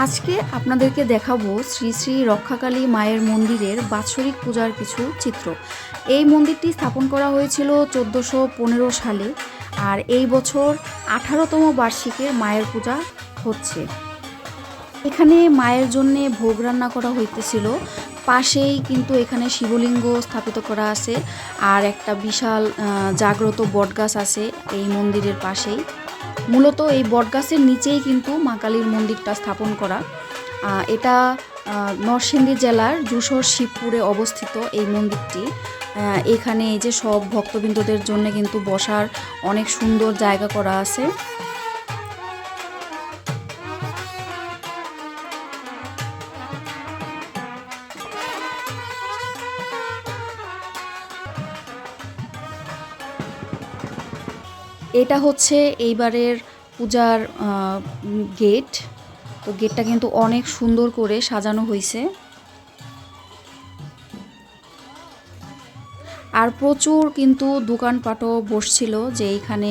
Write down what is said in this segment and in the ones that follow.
আজকে আপনাদেরকে দেখাবো শ্রী শ্রী রক্ষাকালী মায়ের মন্দিরের বাৎসরিক পূজার কিছু চিত্র। এই মন্দিরটি স্থাপন করা হয়েছিল চোদ্দোশো পনেরো সালে আর এই বছর আঠারোতম বার্ষিকের মায়ের পূজা হচ্ছে। এখানে মায়ের জন্য ভোগ রান্না করা হইতেছিল। পাশেই কিন্তু এখানে শিবলিঙ্গ স্থাপিত করা আছে আর একটা বিশাল জাগ্রত বটগাছ আছে এই মন্দিরের পাশেই। মূলত এই বটগাছের নিচেই কিন্তু মা কালীর মন্দিরটা স্থাপন করা। এটা নরসিংদী জেলার যশোর শিবপুরে অবস্থিত এই মন্দিরটি। এখানে এই যে সব ভক্তবৃন্দদের জন্য কিন্তু বসার অনেক সুন্দর জায়গা করা আছে। এটা হচ্ছে এইবারের পূজার গেট। তো গেটটা কিন্তু অনেক সুন্দর করে সাজানো হয়েছে। আর প্রচুর কিন্তু দোকানপাটও বসছিল যে এইখানে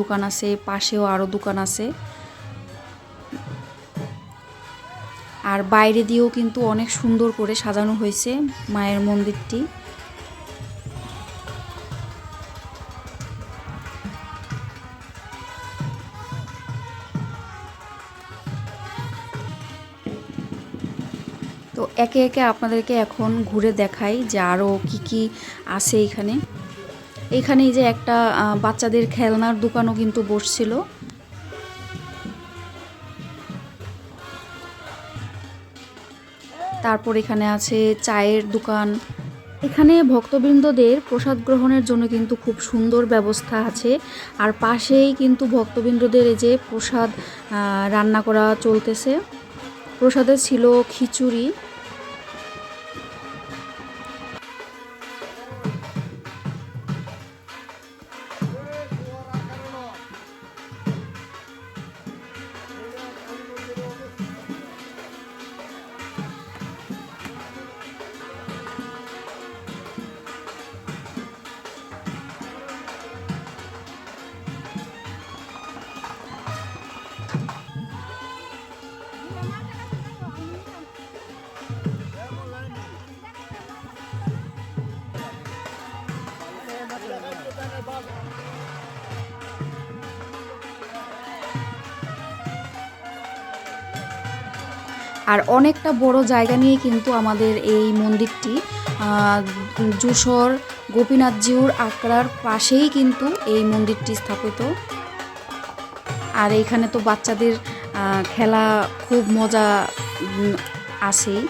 দোকান আছে, পাশেও আরও দোকান আছে। আর বাইরে দিয়েও কিন্তু অনেক সুন্দর করে সাজানো হয়েছে মায়ের মন্দিরটি। একে একে আপনাদেরকে এখন ঘুরে দেখাই যে আরও কি কি আছে এখানে। এখানে যে একটা বাচ্চাদের খেলনার দোকানও কিন্তু বসছিল। তারপর এখানে আছে চায়ের দোকান। এখানে ভক্তবৃন্দদের প্রসাদ গ্রহণের জন্য কিন্তু খুব সুন্দর ব্যবস্থা আছে। আর পাশেই কিন্তু ভক্তবৃন্দদের এই যে প্রসাদ রান্না করা চলতেছে। প্রসাদে ছিল খিচুড়ি। আর অনেকটা বড় জায়গা নিয়ে কিন্তু আমাদের এই মন্দিরটি যশোর গোপীনাথজিউর আখড়ার পাশেই কিন্তু এই মন্দিরটি স্থাপিত। আর এইখানে তো বাচ্চাদের খেলা খুব মজা আছেই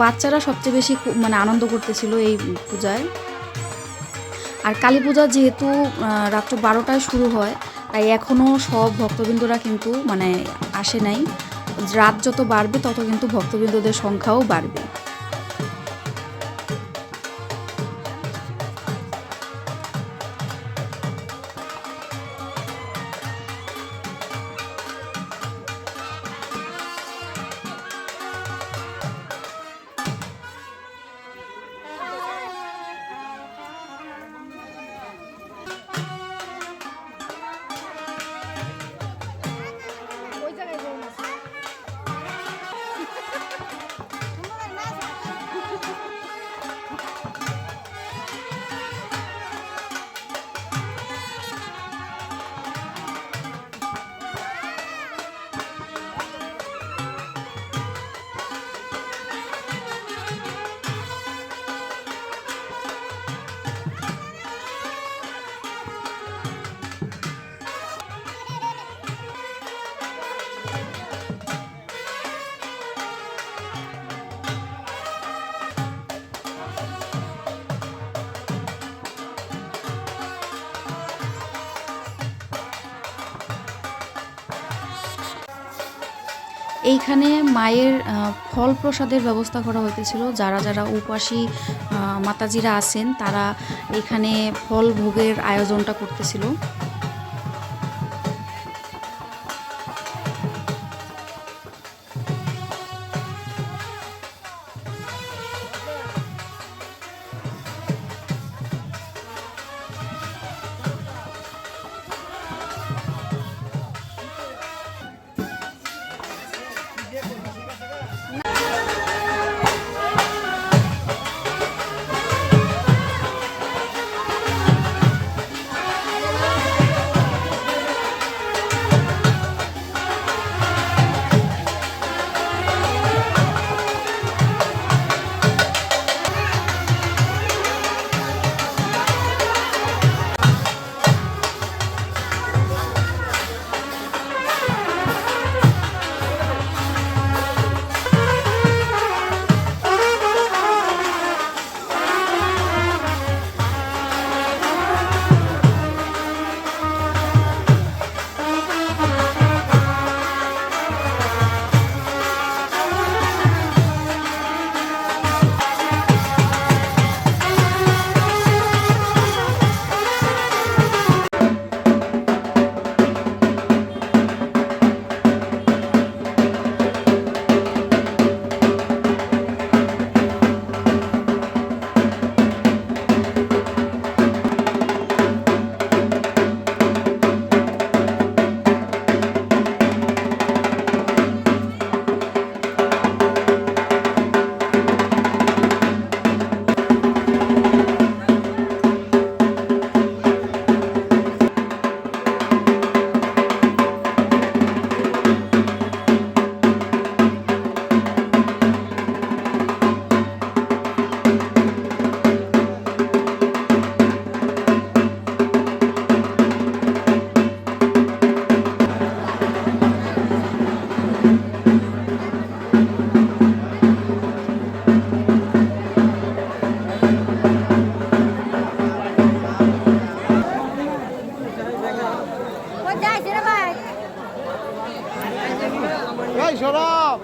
বাচ্চারা সবচেয়ে বেশি মানে আনন্দ করতেছিল এই পূজায়। আর কালী পূজা যেহেতু রাত্র বারোটায় শুরু হয়, তাই এখনও সব ভক্তবৃন্দরা কিন্তু মানে আসে নাই। রাত যত বাড়বে তত কিন্তু ভক্তবৃন্দদের সংখ্যাও বাড়বে। এইখানে মায়ের ফল প্রসাদের ব্যবস্থা করা হইতেছিল। যারা যারা উপাসী মাতাজিরা আছেন, তারা এখানে ফল ভোগের আয়োজনটা করতেছিল। এই সরব